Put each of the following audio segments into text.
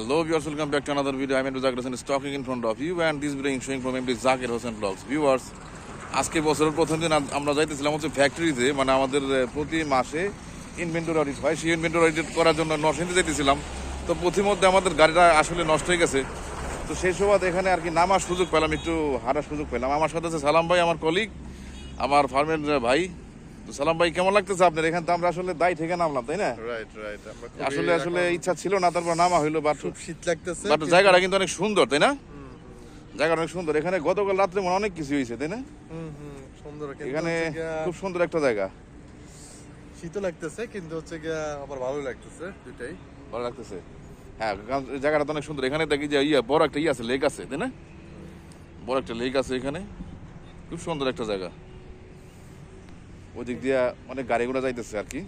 Hello viewers, welcome back to another video. I'm Andrew Zakir Hossain is talking in front of you and this video is showing from MD Zakir Hossain Vlogs. Viewers, আজকে বছরের প্রথম দিন আম- আমরা যাইতেছিলাম হচ্ছে ফ্যাক্টরিতে মানে আমাদের প্রতি মাসে ইনভেন্টরি অডিট হয়। সেই ইনভেন্টরি অডিট করার জন্য নরসিংদী যাইতেছিলাম। তো প্রতিমধ্যে আমাদের গাড়িটা আসলে নষ্ট হয়ে গেছে। তো সেই সময় এখানে আর কি নামার সুযোগ পেলাম একটু হারার সুযোগ পেলাম। আমার সাথে আছে সালাম ভাই আমার কলিগ আমার ফার্মের ভাই। তো সালাম ভাই কেমন লাগতেছে আপনার? এখানে তো আমরা আসলে দায় থেকে নামলাম তাই না? রাইট রাইট আসলে আসলে ইচ্ছা ছিল না তারপর নামা হইল বাট খুব শীত লাগতেছে বাট জায়গাটা কিন্তু অনেক সুন্দর তাই না? জায়গাটা অনেক সুন্দর। এখানে গতকাল রাত্রে মনে অনেক কিছু হয়েছে তাই না? সুন্দর এখানে খুব সুন্দর একটা জায়গা। শীতও লাগতেছে কিন্তু হচ্ছে গিয়া আবার ভালো লাগতেছে দুটাই ভালো লাগতেছে। হ্যাঁ জায়গাটা তো অনেক সুন্দর। এখানে দেখি যে ইয়া বড় একটা ইয়ে আছে লেক আছে তাই না? বড় একটা লেক আছে এখানে। খুব সুন্দর একটা জায়গা। ওদিক দিয়ে অনেক গাড়ি ঘোড়া যাইতেছে আর কি।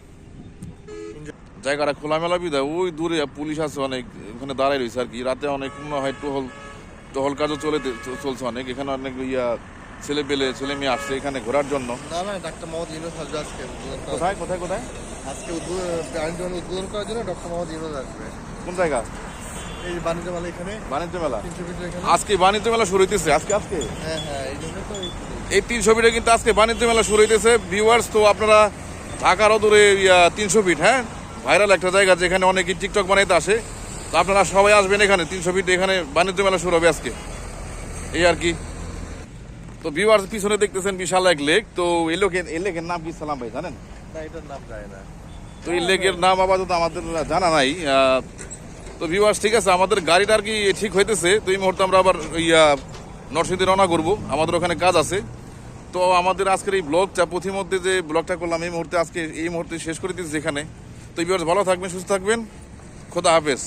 জায়গাটা খোলামেলা বিদায় ওই দূরে পুলিশ আছে অনেক ওখানে দাঁড়াই রয়েছে আর কি। রাতে অনেক মনে হয় টহল টহল কাজও চলে চলছে অনেক। এখানে অনেক ইয়া ছেলে পেলে ছেলে মেয়ে আসছে এখানে ঘোরার জন্য। ডাক্তার মোহাম্মদ ইউনুস আসবে আজকে কোথায় কোথায় কোথায়? আজকে উদ্বোধন আইনজীবন উদ্বোধন করার জন্য ডক্টর মোহাম্মদ ইউনুস আসবে। কোন জায়গা? এই বাণিজ্য মেলা এখানে। বাণিজ্য মেলা? আজকে বাণিজ্য মেলা শুরু হইতেছে আজকে আজকে? হ্যাঁ হ্যাঁ এই তিনশো ফিটে কিন্তু আজকে বাণিজ্য মেলা শুরু হইতেছে। ভিউয়ার্স তো আপনারা ঢাকার অদূরে তিনশো ফিট হ্যাঁ? ভাইরাল একটা জায়গা যেখানে অনেকে টিকটক বানাইতে আসে। তো আপনারা সবাই আসবেন এখানে তিনশো ফিট এখানে বাণিজ্য মেলা শুরু হবে আজকে। এই আর কি। তো ভিউয়ার্স পিছনে দেখতেছেন বিশাল এক লেক তো এই লোকের এই লেকের নাম কি সালাম ভাই জানেন? না এটার নাম যায় না। তো এই লেকের নাম আপাতত আমাদের জানা নাই। তো ভিউয়ার্স ঠিক আছে আমাদের গাড়িটা আর কি ঠিক হইতেছে। তো এই মুহূর্তে আমরা আবার ইয়া নরসিংদী রওনা করব। আমাদের ওখানে কাজ আছে। তো আমাদের আজকের এই ব্লগটা প্রতিমধ্যে যে ব্লগটা করলাম, এই মুহূর্তে আজকে এই মুহূর্তে শেষ করে দিচ্ছি যেখানে তো এই ভালো থাকবেন, সুস্থ থাকবেন। খোদা হাফেজ।